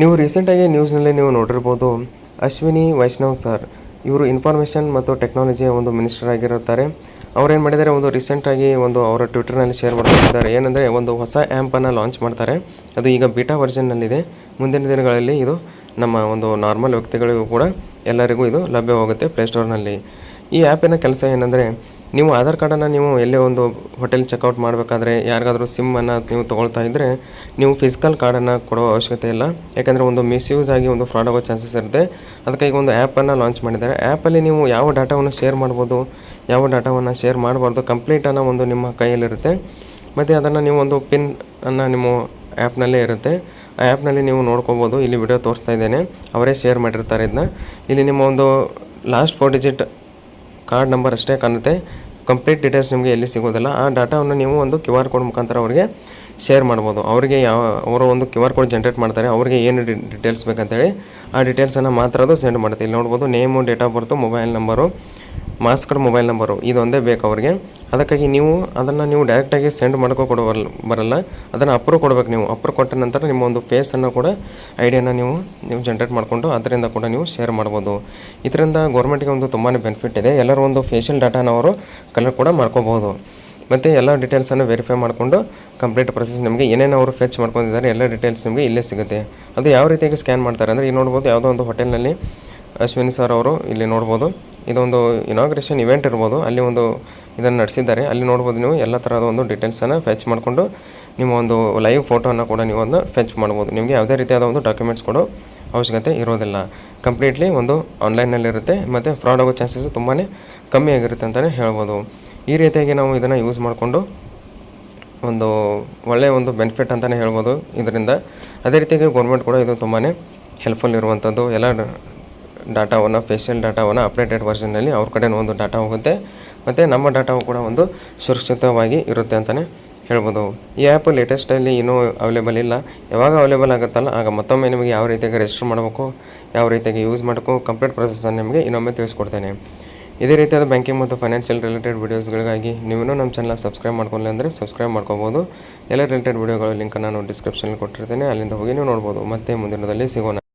ನೀವು ರೀಸೆಂಟಾಗಿ ನ್ಯೂಸ್ನಲ್ಲಿ ನೀವು ನೋಡಿರ್ಬೋದು, ಅಶ್ವಿನಿ, ವೈಷ್ಣವ್ ಸರ್ ಇವರು ಇನ್ಫಾರ್ಮೇಷನ್ ಮತ್ತು ಟೆಕ್ನಾಲಜಿಯ ಒಂದು ಮಿನಿಸ್ಟರ್ ಆಗಿರುತ್ತಾರೆ. ಅವ್ರೇನು ಮಾಡಿದ್ದಾರೆ, ಒಂದು ರೀಸೆಂಟಾಗಿ ಒಂದು ಅವರ ಟ್ವಿಟರ್ನಲ್ಲಿ ಶೇರ್ ಮಾಡ್ಕೊಂಡಿದ್ದಾರೆ. ಏನಂದರೆ, ಒಂದು ಹೊಸ ಆ್ಯಂಪನ್ನು ಲಾಂಚ್ ಮಾಡ್ತಾರೆ. ಅದು ಈಗ ಬೀಟಾ ವರ್ಷನ್ನಲ್ಲಿದೆ ಮುಂದಿನ ದಿನಗಳಲ್ಲಿ ಇದು ನಮ್ಮ ಒಂದು ನಾರ್ಮಲ್ ವ್ಯಕ್ತಿಗಳಿಗೂ ಕೂಡ ಎಲ್ಲರಿಗೂ ಇದು ಲಭ್ಯವಾಗುತ್ತೆ ಪ್ಲೇಸ್ಟೋರ್ನಲ್ಲಿ ಈ ಆ್ಯಪಿನ ಕೆಲಸ ಏನಂದರೆ ನೀವು ಆಧಾರ್ ಕಾರ್ಡನ್ನು ನೀವು ಎಲ್ಲೇ ಒಂದು ಹೋಟೆಲ್ ಚೆಕ್ಔಟ್ ಮಾಡಬೇಕಾದ್ರೆ ಯಾರಿಗಾದರೂ ಸಿಮ್ಮನ್ನು ನೀವು ತೊಗೊಳ್ತಾ ಇದ್ದರೆ ನೀವು ಫಿಸಿಕಲ್ ಕಾರ್ಡನ್ನು ಕೊಡೋ ಅವಶ್ಯಕತೆ ಇಲ್ಲ. ಯಾಕಂದರೆ ಒಂದು ಮಿಸ್ಯೂಸ್ ಆಗಿ ಒಂದು ಫ್ರಾಡ್ ಆಗೋ ಚಾನ್ಸಸ್ ಇರುತ್ತೆ. ಅದಕ್ಕೆ ಈಗ ಒಂದು ಆ್ಯಪನ್ನು ಲಾಂಚ್ ಮಾಡಿದ್ದಾರೆ. ಆ್ಯಪಲ್ಲಿ ನೀವು ಯಾವ ಡಾಟಾವನ್ನು ಶೇರ್ ಮಾಡ್ಬೋದು, ಯಾವ ಡಾಟಾವನ್ನು ಶೇರ್ ಮಾಡಬಾರ್ದು ಕಂಪ್ಲೀಟನ್ನು ಒಂದು ನಿಮ್ಮ ಕೈಯಲ್ಲಿರುತ್ತೆ. ಮತ್ತು ಅದನ್ನು ನೀವು ಒಂದು ಪಿನ್ ಅನ್ನು ನಿಮ್ಮ ಆ್ಯಪ್ನಲ್ಲೇ ಇರುತ್ತೆ. ಆ ಆ್ಯಪ್ನಲ್ಲಿ ನೀವು ನೋಡ್ಕೋಬೋದು. ಇಲ್ಲಿ ವಿಡಿಯೋ ತೋರಿಸ್ತಾ ಇದ್ದೇನೆ. ಅವರೇ ಶೇರ್ ಮಾಡಿರ್ತಾರೆ ಇದನ್ನ ಇಲ್ಲಿ ನಿಮ್ಮ ಒಂದು last four digit card number ಅಷ್ಟೇ ಕಾಣುತ್ತೆ. ಕಂಪ್ಲೀಟ್ ಡೀಟೇಲ್ಸ್ ನಿಮಗೆ ಎಲ್ಲಿ ಸಿಗೋದಿಲ್ಲ. ಆ ಡಾಟಾವನ್ನು ನೀವು ಒಂದು ಕ್ಯೂ ಆರ್ ಕೋಡ್ ಮುಖಾಂತರ ಅವರಿಗೆ ಶೇರ್ ಮಾಡ್ಬೋದು. ಅವರಿಗೆ ಯಾವ, ಅವರು ಒಂದು ಕ್ಯೂ ಆರ್ ಕೋಡ್ ಜನ್ರೇಟ್ ಮಾಡ್ತಾರೆ. ಅವರಿಗೆ ಏನು ಡೀಟೇಲ್ಸ್ ಬೇಕಂತೇಳಿ ಆ ಡೀಟೇಲ್ಸನ್ನು ಮಾತ್ರ ಅದು ಸೆಂಡ್ ಮಾಡುತ್ತೆ. ಇಲ್ಲಿ ನೋಡ್ಬೋದು name, date of birth, mobile number mass card mobile number, ಇದೊಂದೇ ಬೇಕು ಅವರಿಗೆ. ಅದಕ್ಕಾಗಿ ನೀವು ಅದನ್ನು ನೀವು ಡೈರೆಕ್ಟಾಗಿ ಸೆಂಡ್ ಮಾಡ್ಕೊ ಕೊಡೋ ಬರಲ್ಲ. ಅದನ್ನು ಅಪ್ರೂವ್ ಕೊಡಬೇಕು ನೀವು. ಅಪ್ರೂವ್ ಕೊಟ್ಟ ನಂತರ ನಿಮ್ಮ ಒಂದು ಫೇಸನ್ನು ಕೂಡ ಐಡಿಯಾನ ನೀವು ನೀವು ಜನ್ರೇಟ್ ಮಾಡಿಕೊಂಡು ಅದರಿಂದ ಕೂಡ ನೀವು ಶೇರ್ ಮಾಡ್ಬೋದು. ಇದರಿಂದ ಗೌರ್ಮೆಂಟ್ಗೆ ಒಂದು ತುಂಬಾ ಬೆನಿಫಿಟ್ ಇದೆ. ಎಲ್ಲರೂ ಒಂದು ಫೇಶಿಯಲ್ ಡಾಟಾನ ಅವರು ಕಲರ್ ಕೂಡ ಮಾಡ್ಕೋಬೋದು. ಮತ್ತು ಎಲ್ಲ ಡೀಟೇಲ್ಸನ್ನು ವೆರಿಫೈ ಮಾಡಿಕೊಂಡು ಕಂಪ್ಲೀಟ್ ಪ್ರೊಸೆಸ್ ನಿಮಗೆ ಏನೇನು ಅವರು ಫೆಚ್ ಮಾಡ್ಕೊಂಡಿದ್ದಾರೆ ಎಲ್ಲ ಡೀಟೇಲ್ಸ್ ನಿಮಗೆ ಇಲ್ಲೇ ಸಿಗುತ್ತೆ. ಅದು ಯಾವ ರೀತಿಯಾಗಿ ಸ್ಕ್ಯಾನ್ ಮಾಡ್ತಾರೆ? ಅಂದರೆ ಈಗ ನೋಡ್ಬೋದು, ಯಾವುದೋ ಒಂದು ಹೋಟೆಲ್ನಲ್ಲಿ ಅಶ್ವಿನಿ ಸರ್ ಅವರು ಇಲ್ಲಿ ನೋಡ್ಬೋದು. ಇದೊಂದು ಇನಾಗ್ರೇಷನ್ ಇವೆಂಟ್ ಇರ್ಬೋದು. ಅಲ್ಲಿ ಒಂದು ಇದನ್ನು ನಡೆಸಿದ್ದಾರೆ. ಅಲ್ಲಿ ನೋಡ್ಬೋದು ನೀವು ಎಲ್ಲ ಥರದ ಒಂದು ಡೀಟೇಲ್ಸನ್ನು ಫೆಚ್ ಮಾಡಿಕೊಂಡು ನಿಮ್ಮ ಒಂದು ಲೈವ್ ಫೋಟೋನ ಕೂಡ ನೀವು ಅದನ್ನ ಫೆಚ್ ಮಾಡ್ಬೋದು. ನಿಮಗೆ ಯಾವುದೇ ರೀತಿಯಾದ ಒಂದು ಡಾಕ್ಯುಮೆಂಟ್ಸ್ ಕೊಡೋ ಅವಶ್ಯಕತೆ ಇರೋದಿಲ್ಲ. ಕಂಪ್ಲೀಟ್ಲಿ ಒಂದು ಆನ್ಲೈನಲ್ಲಿರುತ್ತೆ ಮತ್ತು ಫ್ರಾಡ್ ಆಗೋ ಚಾನ್ಸಸ್ ತುಂಬಾ ಕಮ್ಮಿ ಆಗಿರುತ್ತೆ ಅಂತಲೇ ಹೇಳ್ಬೋದು. ಈ ರೀತಿಯಾಗಿ ನಾವು ಇದನ್ನು ಯೂಸ್ ಮಾಡಿಕೊಂಡು ಒಂದು ಒಳ್ಳೆಯ ಒಂದು ಬೆನಿಫಿಟ್ ಅಂತಲೇ ಹೇಳ್ಬೋದು ಇದರಿಂದ. ಅದೇ ರೀತಿಯಾಗಿ ಗೌರ್ಮೆಂಟ್ ಕೂಡ ಇದು ತುಂಬಾ ಹೆಲ್ಪ್ಫುಲ್ ಇರುವಂಥದ್ದು ಎಲ್ಲ ಡಾಟಾವನ್ನು ಫೇಶಿಯಲ್ ಡಾಟಾವನ್ನು ಅಪ್ಡೇಟೆಡ್ ವರ್ಷನ್ನಲ್ಲಿ ಅವ್ರ ಕಡೆ ಒಂದು ಡಾಟಾ ಹೋಗುತ್ತೆ. ಮತ್ತು ನಮ್ಮ ಡಾಟಾವು ಕೂಡ ಒಂದು ಸುರಕ್ಷಿತವಾಗಿ ಇರುತ್ತೆ ಅಂತಲೇ ಹೇಳ್ಬೋದು. ಈ ಆ್ಯಪ್ ಲೇಟೆಸ್ಟಲ್ಲಿ ಇನ್ನೂ ಅವೈಲೇಬಲ್ ಇಲ್ಲ. ಯಾವಾಗ ಅವೈಲೇಬಲ್ ಆಗುತ್ತಲ್ಲ, ಆಗ ಮತ್ತೊಮ್ಮೆ ನಿಮಗೆ ಯಾವ ರೀತಿಯಾಗಿ ರಿಜಿಸ್ಟರ್ ಮಾಡಬೇಕು, ಯಾವ ರೀತಿಯಾಗಿ ಯೂಸ್ ಮಾಡಬೇಕು ಕಂಪ್ಲೀಟ್ ಪ್ರೊಸೆಸನ್ನು ನಿಮಗೆ ಇನ್ನೊಮ್ಮೆ ತಿಳಿಸ್ಕೊಡ್ತೇನೆ. ಇದೇ ರೀತಿಯಾದ ಬ್ಯಾಂಕಿಂಗ್ ಮತ್ತು ಫೈನಾನ್ಷಿಯಲ್ ರಿಲೇಟೆಡ್ ವೀಡಿಯೋಸ್ಗಳಿಗಾಗಿ ನೀವು ನಮ್ಮ ಚಾನಲ್ ಸಬ್ಸ್ಕ್ರೈಬ್ ಮಾಡ್ಕೊಳ್ಳಿ ಅಂದರೆ ಸಬ್ಸ್ಕ್ರೈಬ್ ಮಾಡ್ಕೋಬೋದು. ಎಲ್ಲ ರಿಲೇಟೆಡ್ ವೀಡಿಯೋಗಳ ಲಿಂಕ್ ನಾನು ಡಿಸ್ಕ್ರಿಪ್ಷನಲ್ಲಿ ಕೊಟ್ಟಿರ್ತೇನೆ. ಅಲ್ಲಿಂದ ಹೋಗಿ ನೀವು ನೋಡ್ಬೋದು. ಮತ್ತೆ ಮುಂದಿನದಲ್ಲಿ ಸಿಗೋಣ.